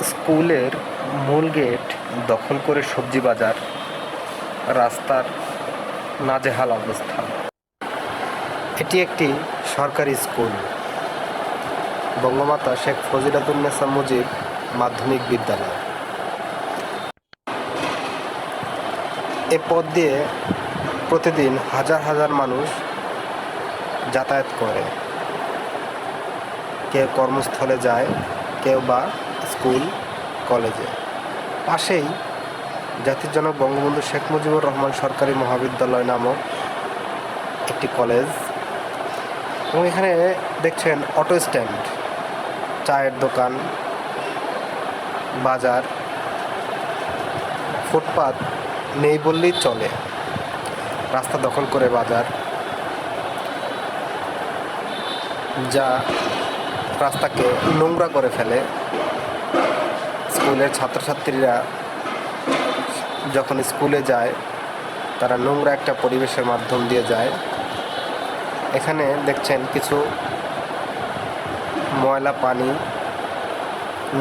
স্কুলের মূল গেট দখল করে সবজি বাজার রাস্তার নাজেহাল অবস্থা। এটি একটি সরকারি স্কুল। বঙ্গমাতা শেখ ফজিলাতুন্নেসা মুজিব মাধ্যমিক বিদ্যালয়। এ পথ দিয়ে প্রতিদিন হাজার হাজার মানুষ যাতায়াত করে। কেউ কর্মস্থলে যায়, কেউ বা স্কুল, কলেজে। পাশেই জাতির জনক বঙ্গবন্ধু শেখ মুজিবুর রহমান সরকারি মহাবিদ্যালয় নামক একটি কলেজ। এবং এখানে দেখছেন অটো স্ট্যান্ড, চায়ের দোকান, বাজার, ফুটপাত নেই বললেই চলে। রাস্তা দখল করে বাজার, যা রাস্তাকে নোংরা করে ফেলে। স্কুলের ছাত্রছাত্রীরা যখন স্কুলে যায়, তারা নোংরা একটা পরিবেশের মাধ্যম দিয়ে যায়। এখানে দেখছেন কিছু ময়লা, পানি,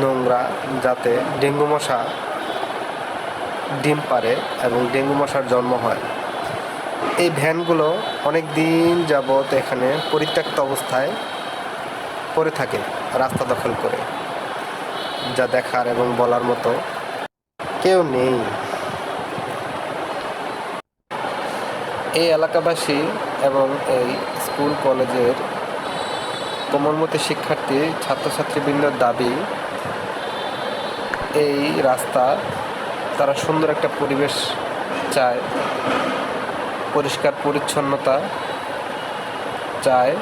নোংরা, যাতে ডেঙ্গু মশা ডিম পারে এবং ডেঙ্গু মশার জন্ম হয়। এই ভ্যানগুলো অনেক দিন যাবৎ এখানে পরিত্যক্ত অবস্থায় পড়ে থাকে, রাস্তা দখল করে। যা দেখার এবং বলার মতো। কেউ নেই। এই এলাকাবাসী এবং এই স্কুল, কলেজের কোমলমতি শিক্ষার্থী, ছাত্রছাত্রীবৃন্দের দাবি, এই রাস্তা তারা সুন্দর একটা পরিবেশ চায়, পরিষ্কার পরিচ্ছন্নতা চায়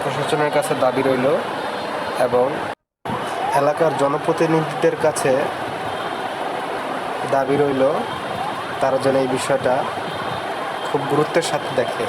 প্রশাসনের কাছে দাবি রইল এবং এলাকার জনপ্রতিনিধিদের কাছে দাবি রইল তারা যেন এই বিষয়টা খুব গুরুত্বের সাথে দেখে।